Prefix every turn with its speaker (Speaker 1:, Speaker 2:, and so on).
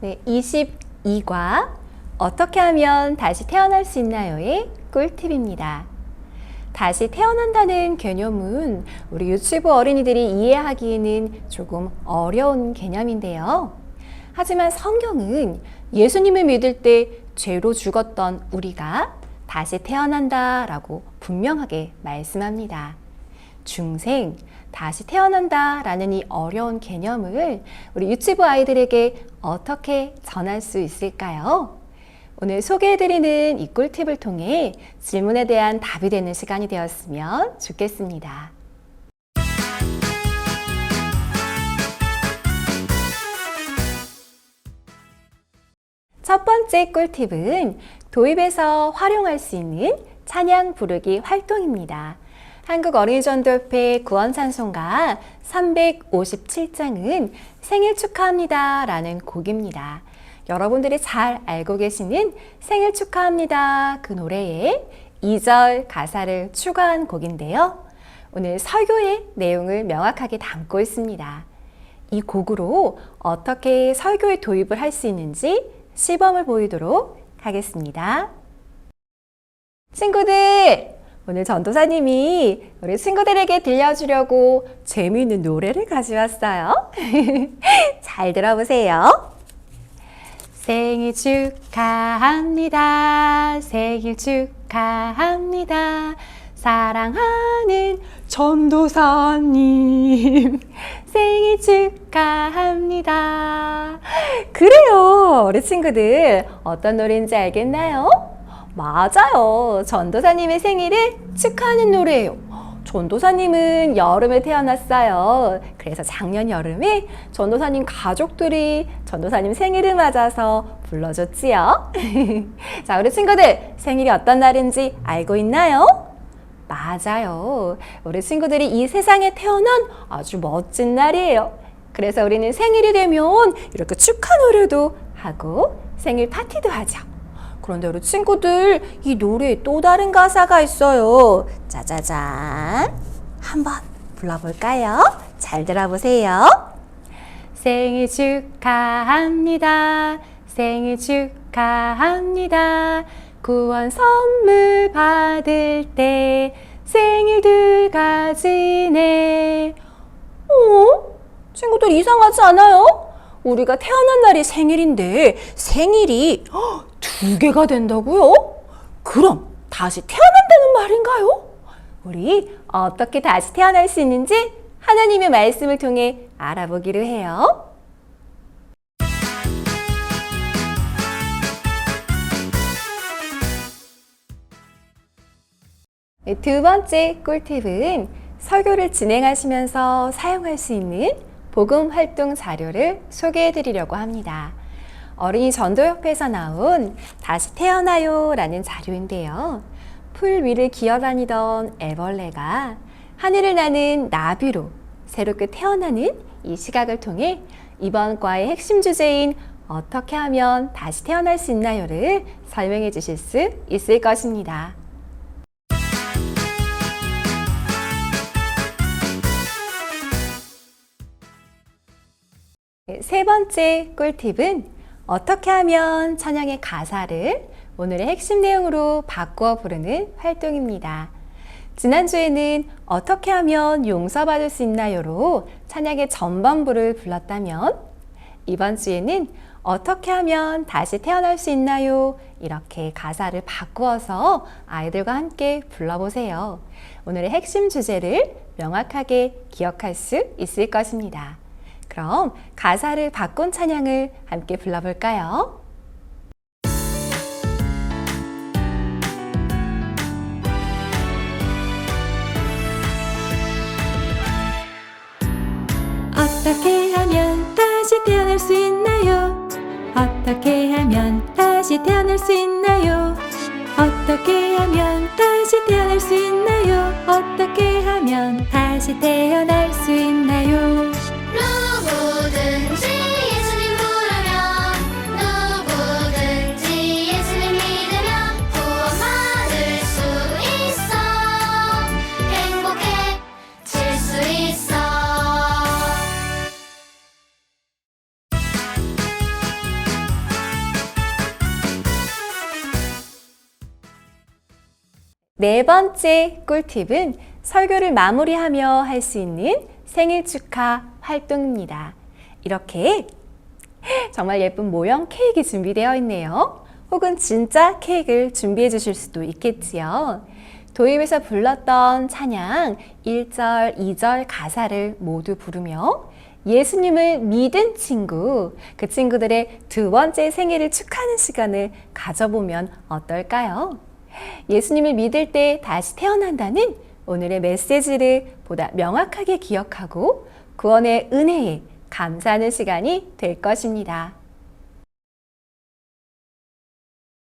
Speaker 1: 네, 22과 어떻게 하면 다시 태어날 수 있나요의 꿀팁입니다. 다시 태어난다는 개념은 우리 유치부 어린이들이 이해하기에는 조금 어려운 개념인데요. 하지만 성경은 예수님을 믿을 때 죄로 죽었던 우리가 다시 태어난다 라고 분명하게 말씀합니다. 중생, 다시 태어난다 라는 이 어려운 개념을 우리 유치부 아이들에게 어떻게 전할 수 있을까요? 오늘 소개해드리는 이 꿀팁을 통해 질문에 대한 답이 되는 시간이 되었으면 좋겠습니다. 첫 번째 꿀팁은 도입에서 활용할 수 있는 찬양 부르기 활동입니다. 한국 어린이전도협회 구원찬송가 357장은 생일 축하합니다 라는 곡입니다. 여러분들이 잘 알고 계시는 생일 축하합니다 그 노래에 2절 가사를 추가한 곡인데요. 오늘 설교의 내용을 명확하게 담고 있습니다. 이 곡으로 어떻게 설교에 도입을 할 수 있는지 시범을 보이도록 하겠습니다. 친구들, 오늘 전도사님이 우리 친구들에게 들려주려고 재미있는 노래를 가져왔어요. 잘 들어보세요. 생일 축하합니다. 생일 축하합니다. 사랑하는 전도사님. 생일 축하합니다. 그래요. 우리 친구들 어떤 노래인지 알겠나요? 맞아요. 전도사님의 생일을 축하하는 노래예요. 전도사님은 여름에 태어났어요. 그래서 작년 여름에 전도사님 가족들이 전도사님 생일을 맞아서 불러줬지요. 자, 우리 친구들 생일이 어떤 날인지 알고 있나요? 맞아요. 우리 친구들이 이 세상에 태어난 아주 멋진 날이에요. 그래서 우리는 생일이 되면 이렇게 축하 노래도 하고 생일 파티도 하죠. 그런데 우리 친구들 이 노래에 또 다른 가사가 있어요. 짜자잔. 한번 불러볼까요? 잘 들어보세요. 생일 축하합니다. 생일 축하합니다. 구원 선물 받을 때 생일 두 가지네. 어? 친구들 이상하지 않아요? 우리가 태어난 날이 생일인데 생일이 헉, 두 개가 된다고요? 그럼 다시 태어난다는 말인가요? 우리 어떻게 다시 태어날 수 있는지 하나님의 말씀을 통해 알아보기로 해요. 네, 두 번째 꿀팁은 설교를 진행하시면서 사용할 수 있는 복음 활동 자료를 소개해 드리려고 합니다. 어린이 전도협회에서 나온 다시 태어나요 라는 자료인데요. 풀 위를 기어다니던 애벌레가 하늘을 나는 나비로 새롭게 태어나는 이 시각을 통해 이번 과의 핵심 주제인 어떻게 하면 다시 태어날 수 있나요를 설명해 주실 수 있을 것입니다. 네, 세 번째 꿀팁은 어떻게 하면 찬양의 가사를 오늘의 핵심 내용으로 바꾸어 부르는 활동입니다. 지난주에는 어떻게 하면 용서받을 수 있나요로 찬양의 전반부를 불렀다면 이번 주에는 어떻게 하면 다시 태어날 수 있나요? 이렇게 가사를 바꾸어서 아이들과 함께 불러보세요. 오늘의 핵심 주제를 명확하게 기억할 수 있을 것입니다. 그럼 가사를 바꾼 찬양을 함께 불러볼까요?
Speaker 2: 어떻게 하면 다시 태어날 수 있나요? 어떻게 하면 다시 태어날 수 있나요? 어떻게 하면 다시 태어날 수 있나요? 어떻게 하면 다시 태어날 수 있나요?
Speaker 1: 네 번째 꿀팁은 설교를 마무리하며 할 수 있는 생일 축하 활동입니다. 이렇게 정말 예쁜 모형 케이크 준비되어 있네요. 혹은 진짜 케이크를 준비해 주실 수도 있겠지요. 도입에서 불렀던 찬양 1절, 2절 가사를 모두 부르며 예수님을 믿은 친구, 그 친구들의 두 번째 생일을 축하하는 시간을 가져보면 어떨까요? 예수님을 믿을 때 다시 태어난다는 오늘의 메시지를 보다 명확하게 기억하고 구원의 은혜에 감사하는 시간이 될 것입니다.